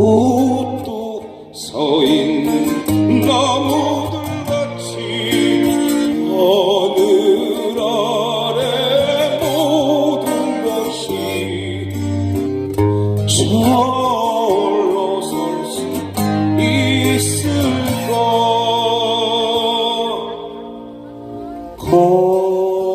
옷도서 있는 나무들 같이 하늘 아래 모든 것이 절로 설 수 있을까?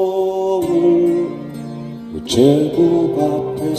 거울 제국 앞에